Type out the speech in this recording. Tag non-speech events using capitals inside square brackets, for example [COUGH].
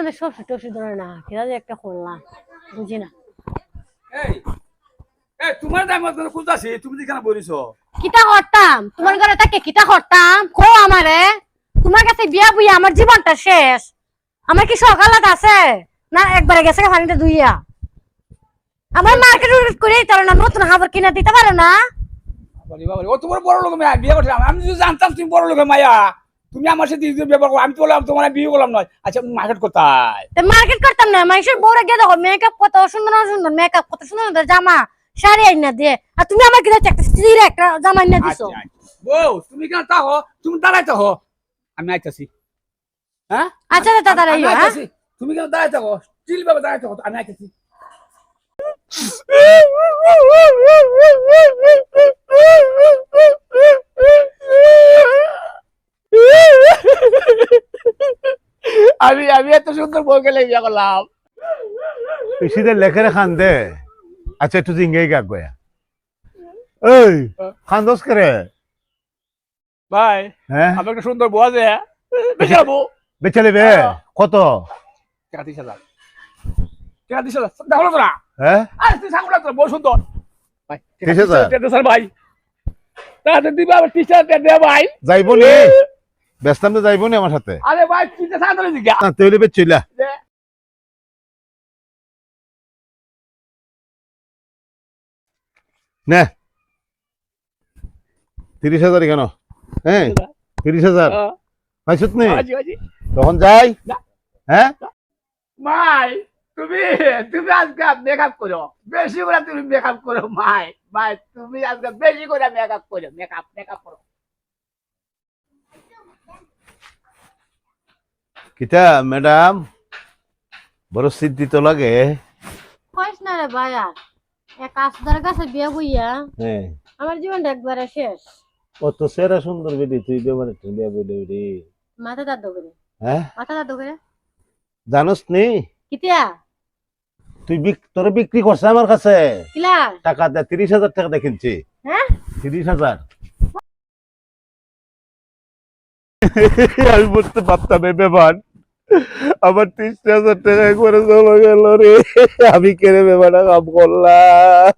মধ্যে সব টসি ধরে না কিরা যে একটা করলাম বুঝি না। এই এই তোমার টাইম মতো খুঁজতাছি তুমি যেখানে বলিছো কিতা করতাম? তোমার ঘরে থাকে কিতা করতাম? কো আমারে তোমার কাছে বিয়া বুইয়া আমার জীবনটা শেষ। আমার কি সকালত আছে? না একবারে গেছে পানিতে ধুইয়া। আমার মার্কেট করে দিতে পারো না নতুন খাবার কিনে দিতে পারো না। ও তোমার বড় লোক মায়া বিয়ে করছিলাম। আমি যদি জানতাম তুমি বড় লোক মায়া। তুমি আমার সাথে ব্যবহার করো আমি তো বললাম তোমার বিয়ে করলাম নয়। আচ্ছা মার্কেট কোথায়? মার্কেট করতাম না মানুষের বউরে গিয়ে দেখো মেকআপ কত সুন্দর সুন্দর মেকআপ কত সুন্দর সুন্দর জামা শাড়ি আইনা দিয়ে। আর তুমি আমার কিনা একটা স্ত্রীর একটা জামা আইনা দিছো। আচ্ছা, আচ্ছা। বউ তুমি কেন তাহো? তুমি দাঁড়াই থাকো আমি আইতাছি। হ্যাঁ? আচ্ছা দাদা দাদা হ্যাঁ? তুমি কেন দাঁড়াই থাকো চিল ভাবে দাঁড়াই থাকো আমি আইতাছি। আমি আমি এত সুন্দর বউ গেলে বিয়ে করলাম? পিসিদের লেখে খান দে। আচ্ছা একটু জিঙ্গাই গাক গয়া এই খান্দোস করে ভাই হ্যাঁ? আমি একটা সুন্দর বউ আছে বেশি যাব বেচালে বে কত? টাকা তিরিশ হাজার হাজার দেখো না তোরা। হ্যাঁ? আরে তুই সামনে তোরা বউ সুন্দর। ভাই তিরিশ হাজার? ভাই। তাহলে দিবা টি শার্ট দে ভাই। যাইব নি? ব্যস্তাম তো যাইব নি আমার সাথে। আরে ভাই তুই তো দিকে না তৈরি বেচছিলা নে। তিরিশ হাজার কেন হ্যাঁ তিরিশ হাজার? পাইছত নি আজি আজি তখন যাই। না। হ্যাঁ? মাই তুমি তুমি আজকে মেকআপ করো। বেশি করে তুমি মেকআপ করো মাই। মাই তুমি আজকে বেশি করে মেকআপ করো। মেকআপ মেকআপ করো। কিতা ম্যাডাম বড় সিদ্ধি তো লাগে। কইস না রে ভাইয়া এক আসদার কাছে বিয়া বুইয়া হ্যাঁ। আমার জীবনটা একবারে শেষ। অত সেরা সুন্দর বেডি তুই বেডি মাথা দাঁত করে। হ্যাঁ? মাথা দাঁত করে। জানোস নি? কিতিয়া? তুই বিক- তোরে বিক্রি করছে আমার কাছে। কিলা টাকা দে তিরিশ হাজার টাকা দেখিনছি হ্যাঁ? তিরিশ হাজার। [LAUGHS] আমি বুঝতে পারতাম এই ব্যাপার। আমার তিরিশ হাজার টাকা করে চলে গেল রে। আমি কেড়ে ব্যাপারটা কাম করলাম।